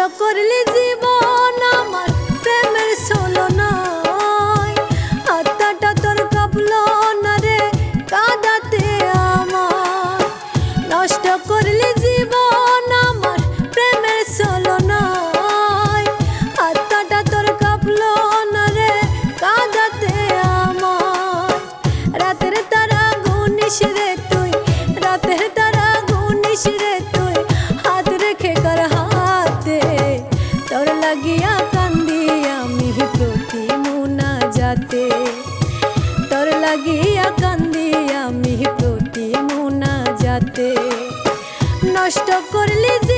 নষ্ট করলে জীবন লাগিয়া কান্দি আমি প্রতি মোনা যাতে। নষ্ট করলি যে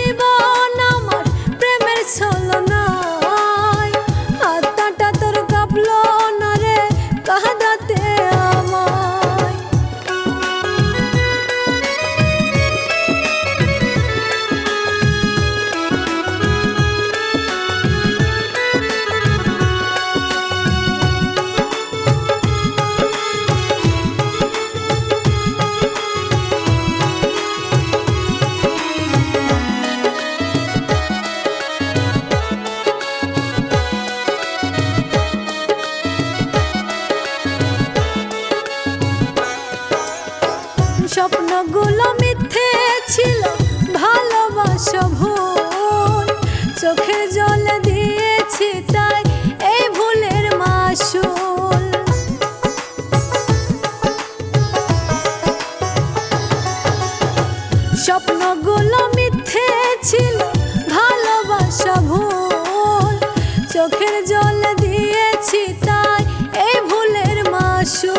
চোখের জল দিয়েছি তাই এই ভুলের মাসু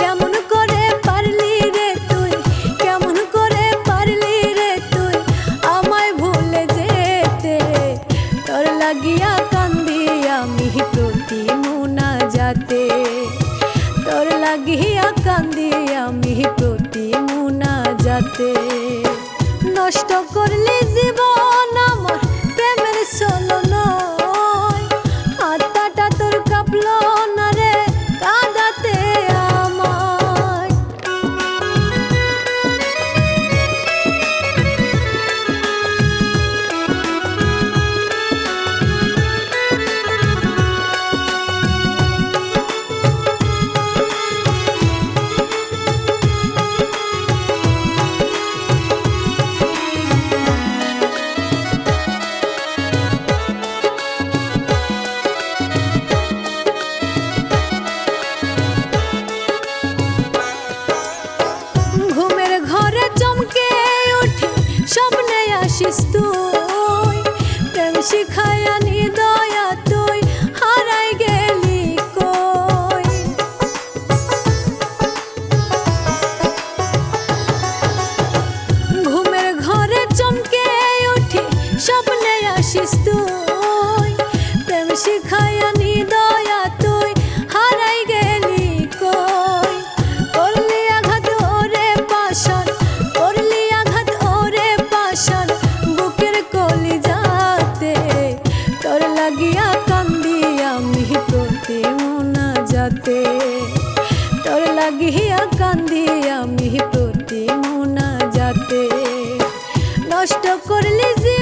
কেমন করে পারলি রে তুই? কেমন করে পারলি রে তুই? আমায় ভুলে যেতে। তোর লাগিয়া কান্দি আমি প্রতি মোনা যাতে তোর লাগিয়া কান্দি আমি প্রতি মোনা যাতে নষ্ট করলি জীবন শিখায়া কষ্ট করলে যে